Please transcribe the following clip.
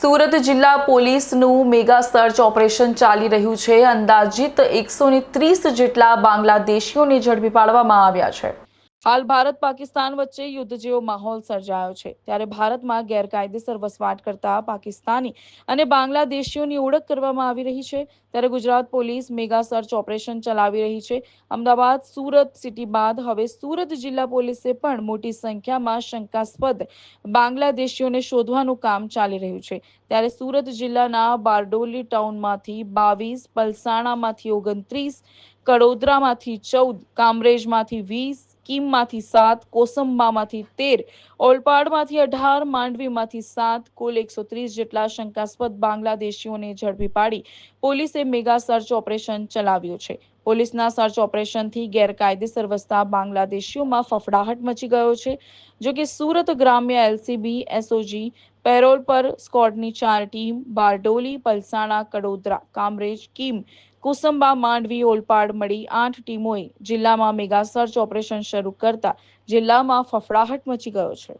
સુરત જિલ્લા પોલીસનું mega search operation ચાલી રહ્યું છે. અંદાજિત એકસો ત્રીસ જેટલા બાંગ્લાદેશીઓને ઝડપી પાડવામાં આવ્યા છે. હાલ ભારત પાકિસ્તાન વચ્ચે યુદ્ધ જેવો માહોલ સર્જાયો છે. ત્યારે ભારતમાં ગેરકાયદેસર વસવાટ કરતા પાકિસ્તાની અને બાંગ્લાદેશીઓની ઓળખ કરવામાં આવી રહી છે. ત્યારે Gujarat police mega search operation ચલાવી રહી છે. અમદાવાદ, સુરત સિટી બાદ હવે સુરત જિલ્લા પોલીસે પણ મોટી સંખ્યામાં શંકાસ્પદ બાંગ્લાદેશીઓને શોધવાનું કામ ચાલી રહ્યું છે. ત્યારે સુરત જિલ્લાના બારડોલી ટાઉનમાંથી બાવીસ, પલસાણામાંથી ઓગણત્રીસ, કડોદરામાંથી ચૌદ, કામરેજમાંથી વીસ કીમમાંથી સાત, કોસંબામાંથી તેર, ઓલપાડમાંથી અઢાર, માંડવીમાંથી સાત, કુલ એકસો ત્રીસ જેટલા શંકાસ્પદ બાંગ્લાદેશીઓને ઝડપી પાડી પોલીસે મેગા સર્ચ ઓપરેશન ચલાવ્યું છે. પોલીસના સર્ચ ઓપરેશનથી ગેરકાયદેસર વસતા બાંગ્લાદેશીઓમાં ફફડાહટ મચી ગયો છે, જો કે સુરત ગ્રામ્ય એલસીબી, એસઓજી, પેરોલ પર સ્કોડની ચાર ટીમ, બારડોલી, પલસાણા, કડોદરા, કામરેજ, કીમ, કુસંબા, માંડવી, ઓલપાડ મળી આઠ ટીમોએ જિલ્લામાં મેગા સર્ચ ઓપરેશન શરૂ કરતા જિલ્લામાં ફફડાહટ મચી ગયો છે.